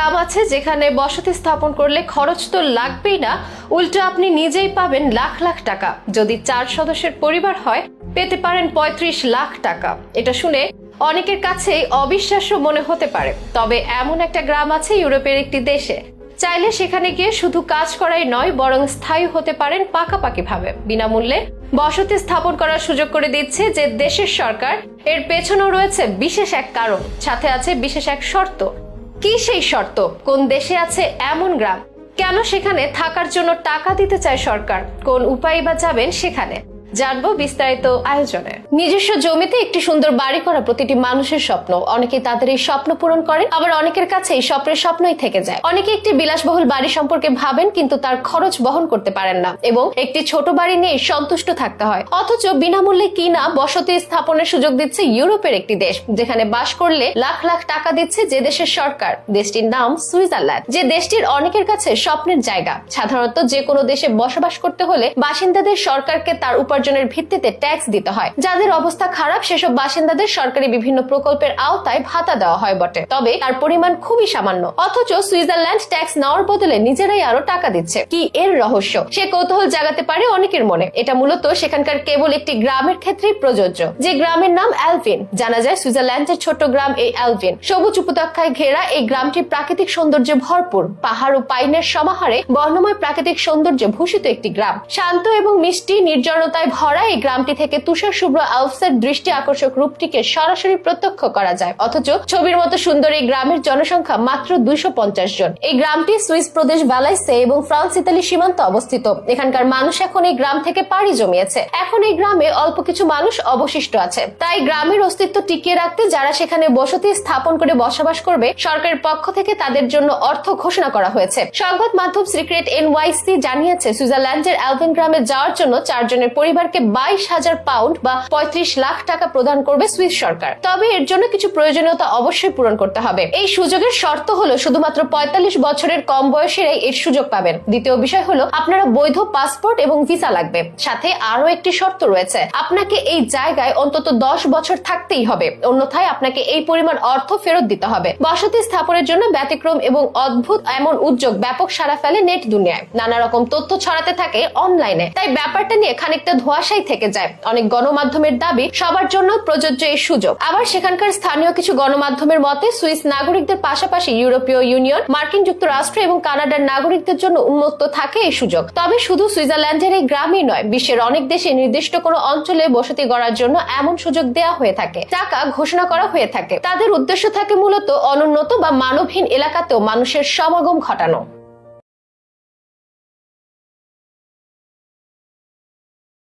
গ্রাম আছে যেখানে বসতি স্থাপন করলে খরচ তো লাগবেই না। উল্টো আপনি নিজেই পাবেন লাখ লাখ টাকা। যদি চার সদস্যের পরিবার হয়, পেতে পারেন পঁয়ত্রিশ লাখ টাকা। এটা শুনে অনেকের কাছেই অবিশ্বাস্য মনে হতে পারে। তবে এমন একটা গ্রাম আছে ইউরোপের একটি দেশে। চাইলে সেখানে গিয়ে শুধু কাজ করাই নয়, বরং স্থায়ী হতে পারেন পাকাপাকি ভাবে বিনামূল্যে বসতি স্থাপন করার সুযোগ করে দিচ্ছে যে দেশের সরকার। এর পেছনেও রয়েছে বিশেষ এক কারণ, সাথে আছে বিশেষ এক শর্ত। কি সেই শর্ত? কোন দেশে আছে এমন গ্রাম? কেন সেখানে থাকার জন্য টাকা দিতে চায় সরকার? কোন উপায় বা যাবেন সেখানে? জানব বিস্তারিত আয়োজনে। নিজস্ব জমিতে একটি সুন্দর বাড়ি করা প্রতিটি মানুষের স্বপ্ন। অনেকে তাদের এই স্বপ্ন পূরণ করেন, আবার অনেকের কাছে এই স্বপ্নের স্বপ্নই থেকে যায়। অনেকে একটি বিলাসবহুল বাড়ি সম্পর্কে ভাবেন, কিন্তু তার খরচ বহন করতে পারেন না, এবং একটি ছোট বাড়ি নিয়ে সন্তুষ্ট থাকতে হয়। অথচ বিনামূল্যে কিনা বসতি স্থাপনের সুযোগ দিচ্ছে ইউরোপের একটি দেশ, যেখানে বাস করলে লাখ লাখ টাকা দিচ্ছে যে দেশের সরকার। দেশটির নাম সুইজারল্যান্ড, যে দেশটির অনেকের কাছে স্বপ্নের জায়গা। সাধারণত যে কোনো দেশে বসবাস করতে হলে বাসিন্দাদের সরকারকে তার উপার্জনের ভিত্তিতে ট্যাক্স দিতে হয়। যাদের অবস্থা খারাপ, সেসব বাসিন্দাদের সরকারি বিভিন্ন প্রকল্পের আওতায় ভাতা দেওয়া হয় বটে। তবে তার পরিমাণ খুবই সামান্য। অথচ সুইজারল্যান্ড ট্যাক্স নেওয়ার বদলে নিজেরাই আরও টাকা দিচ্ছে। কি এর রহস্য? সে কৌতূহল জাগাতে পারে অনেকের মনে। এটা মূলত সেখানকার কেবল একটি গ্রামের ক্ষেত্রেই প্রযোজ্য। যে গ্রামের নাম অ্যালভিন জানা যায় সুইজারল্যান্ডের ছোট গ্রাম এই অ্যালভিন সবুজ উপত্যকায় ঘেরা এই গ্রামটি প্রাকৃতিক সৌন্দর্যে ভরপুর। পাহাড় ও পাইনের সমাহারে বর্ণময় প্রাকৃতিক সৌন্দর্যে ভূষিত একটি গ্রাম। শান্ত এবং মিষ্টি, নির্জনতায় ভরা এই গ্রামটি থেকে তুষার শুভ্র আলপসের দৃষ্টি আকর্ষক রূপটিকে সরাসরি প্রত্যক্ষ করা যায়। অথচ ছবির মতো সুন্দর এই গ্রামের জনসংখ্যা মাত্র দুইশো জন। এই গ্রামটি সুইস প্রদেশ বালাইসে এবং ফ্রান্স, ইতালি সীমান্তে অবস্থিত। এখানকার মানুষ এখন এই গ্রাম থেকে পাড়ি জমিয়েছে। এখন এই গ্রামে অল্প কিছু মানুষ অবশিষ্ট আছে। তাই গ্রামের অস্তিত্ব টিকিয়ে রাখতে যারা সেখানে বসতি স্থাপন করে বসবাস করবে, সরকারের পক্ষ থেকে তাদের জন্য অর্থ ঘোষণা করা হয়েছে। সংবাদ মাধ্যম সিক্রেট এনওয়াইসি জানিয়েছে, সুইজারল্যান্ডের অ্যালভিন গ্রামে যাওয়ার জন্য চারজনের পরিবারকে বাইশ হাজার পাউন্ড বা পঁয়ত্রিশ লাখ টাকা প্রদান করবে সুইস সরকার। তবে এর জন্য কিছু প্রয়োজনীয়তা অবশ্যই পূরণ করতে হবে। এই সুযোগের শর্ত হলো শুধুমাত্র পঁয়তাল্লিশ বছরের কম বয়সীরাই এর সুযোগ পাবেন। দ্বিতীয় বিষয় হলো আপনারা বৈধ পাসপোর্ট এবং ভিসা লাগবে। সাথে আরও একটি শর্ত রয়েছে। আপনাকে এই জায়গায় অন্তত দশ বছর থাকতেই হবে। অন্যথায় আপনাকে এই পরিমাণ অর্থ ফেরত দিতে হবে। বসতি স্থাপনের জন্য ব্যতিক্রম এবং অদ্ভুত এমন উদ্যোগ ব্যাপক সারা ফেলে নেট দুনিয়ায়। নানা রকম তথ্য ছড়াতে থাকে অনলাইনে। তাই ব্যাপারটা নিয়ে খানিকটা ধোয়াশাই থেকে যায়। অনেক গণমাধ্যমের দাবি, সবার জন্য প্রযোজ্য এই সুযোগ। আবার সেখানকার স্থানীয় কিছু গণমাধ্যমের মতে, সুইস নাগরিকদের পাশাপাশি ইউরোপীয় ইউনিয়ন, মার্কিন যুক্তরাষ্ট্র এবং কানাডার নাগরিকদের জন্য উন্মুক্ত থাকে এই সুযোগ। তবে শুধু সুইজারল্যান্ডের এই গ্রামই নয়, বিশ্বের অনেক দেশে নির্দিষ্ট কোনো অঞ্চলে বসতি গড়ার জন্য এমন সুযোগ দেওয়া হয়ে থাকে। টাকা ঘোষণা করা হয়ে থাকে। তাদের উদ্দেশ্য থাকে মূলত অনুন্নত বা মানবহীন এলাকাতেও মানুষের সমাগম ঘটানো।